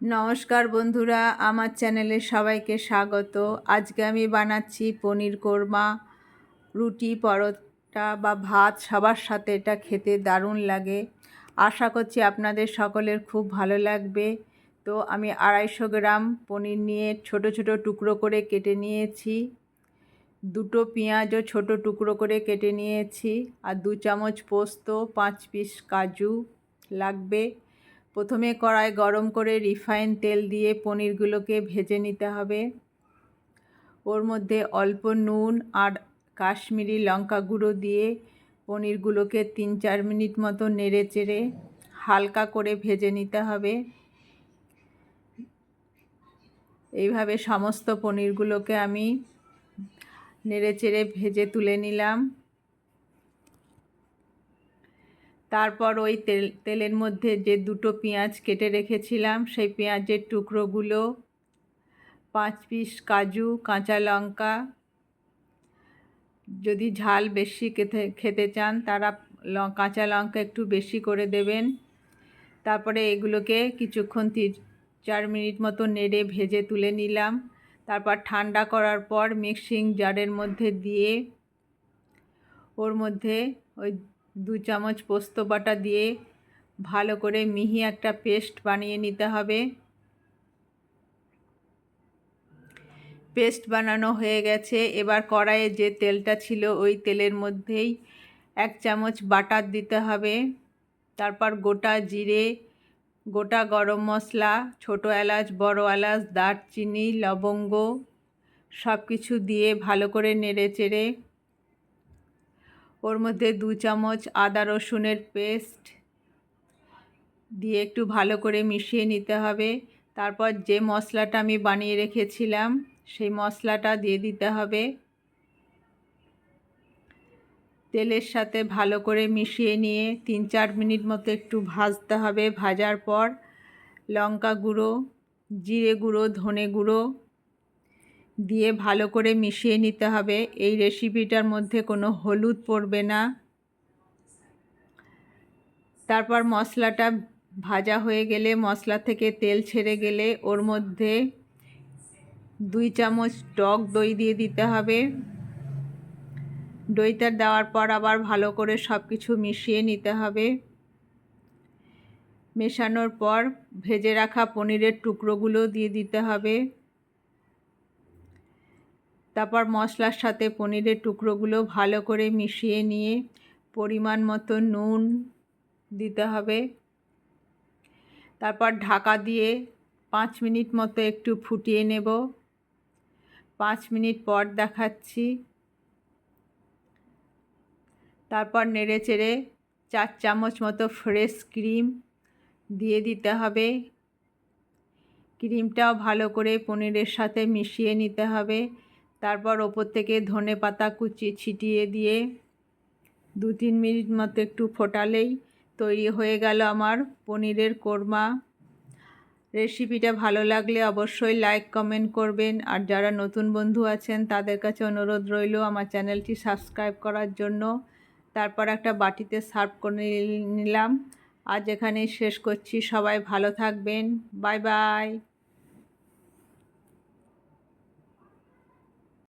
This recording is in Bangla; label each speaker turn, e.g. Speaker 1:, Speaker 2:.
Speaker 1: নমস্কার বন্ধুরা, আমার চ্যানেলে সবাইকে স্বাগত। আজকে আমি বানাচ্ছি পনির কোরমা, রুটি, পরোটা বা ভাত, সবার সাথে এটা খেতে দারুণ লাগে। আশা করছি আপনাদের সকলের খুব ভালো লাগবে। তো আমি আড়াইশো গ্রাম পনির নিয়ে ছোট ছোট টুকরো করে কেটে নিয়েছি। দুটো পেঁয়াজও ছোট টুকরো করে কেটে নিয়েছি। আর দু চামচ পোস্ত, পাঁচ পিস কাজু লাগবে। প্রথমে কড়াই গরম করে রিফাইন তেল দিয়ে পনিরগুলোকে ভেজে নিতে হবে। ওর মধ্যে অল্প নুন আর কাশ্মীরি লঙ্কা গুঁড়ো দিয়ে পনিরগুলোকে তিন চার মিনিট মতো নেড়ে চেড়ে হালকা করে ভেজে নিতে হবে। এইভাবে সমস্ত পনিরগুলোকে আমি নেড়ে চেড়ে ভেজে তুলে নিলাম। তারপর ওই তেল, তেলের মধ্যে যে দুটো পেঁয়াজ কেটে রেখেছিলাম, সেই পেঁয়াজের টুকরোগুলো, পাঁচ পিস কাজু, কাঁচা লঙ্কা, যদি ঝাল বেশি খেতে খেতে চান, তারা কাঁচা লঙ্কা একটু বেশি করে দেবেন। তারপরে এগুলোকে কিছুক্ষণ চার মিনিট মতো নেড়ে ভেজে তুলে নিলাম। তারপর ঠান্ডা করার পর মিক্সিং জারের মধ্যে দিয়ে, ওর মধ্যে ওই দু চামচ পোস্ত বাটা দিয়ে ভালো করে মিহি একটা পেস্ট বানিয়ে নিতে হবে। পেস্ট বানানো হয়ে গেছে। এবার কড়াইয়ে যে তেলটা ছিল ওই তেলের মধ্যেই এক চামচ বাটার দিতে হবে। তারপর গোটা জিরে, গোটা গরম মশলা, ছোটো এলাচ, বড় এলাচ, দারচিনি, লবঙ্গ সব কিছু দিয়ে ভালো করে নেড়ে চেড়ে ওর মধ্যে দু চামচ আদা রসুনের পেস্ট দিয়ে একটু ভালো করে মিশিয়ে নিতে হবে। তারপর যে মশলাটা আমি বানিয়ে রেখেছিলাম, সেই মশলাটা দিয়ে দিতে হবে। তেলের সাথে ভালো করে মিশিয়ে নিয়ে তিন চার মিনিট মতো একটু ভাজতে হবে। ভাজার পর লঙ্কা গুঁড়ো, জিরে গুঁড়ো, ধনে গুঁড়ো দিয়ে ভালো করে মিশিয়ে নিতে হবে। এই রেসিপিটার মধ্যে কোনো হলুদ পড়বে না। তারপর মশলাটা ভাজা হয়ে গেলে, মশলা থেকে তেল ছেড়ে গেলে ওর মধ্যে দুই চামচ টক দই দিয়ে দিতে হবে। দইটা দেওয়ার পর আবার ভালো করে সব কিছু মিশিয়ে নিতে হবে। মেশানোর পর ভেজে রাখা পনিরের টুকরোগুলো দিয়ে দিতে হবে। তারপর মশলার সাথে পনিরের টুকরোগুলো ভালো করে মিশিয়ে নিয়ে পরিমাণ মতো নুন দিতে হবে। তারপর ঢাকা দিয়ে পাঁচ মিনিট মতো একটু ফুটিয়ে নেব। পাঁচ মিনিট পর দেখাচ্ছি। তারপর নেড়ে চেড়ে চার চামচ মতো ফ্রেশ ক্রিম দিয়ে দিতে হবে। ক্রিমটাও ভালো করে পনিরের সাথে মিশিয়ে নিতে হবে। তারপর ওপর থেকে ধনে পাতা কুচি ছিটিয়ে দিয়ে দু তিন মিনিট মতো একটু ফোটালেই তৈরি হয়ে গেল আমার পনিরের কোরমা। রেসিপিটা ভালো লাগলে অবশ্যই লাইক, কমেন্ট করবেন। আর যারা নতুন বন্ধু আছেন, তাদের কাছে অনুরোধ রইল আমার চ্যানেলটি সাবস্ক্রাইব করার জন্য। তারপর একটা বাটিতে সার্ভ করে নিলাম। আজ এখানেই শেষ করছি। সবাই ভালো থাকবেন। Bye bye.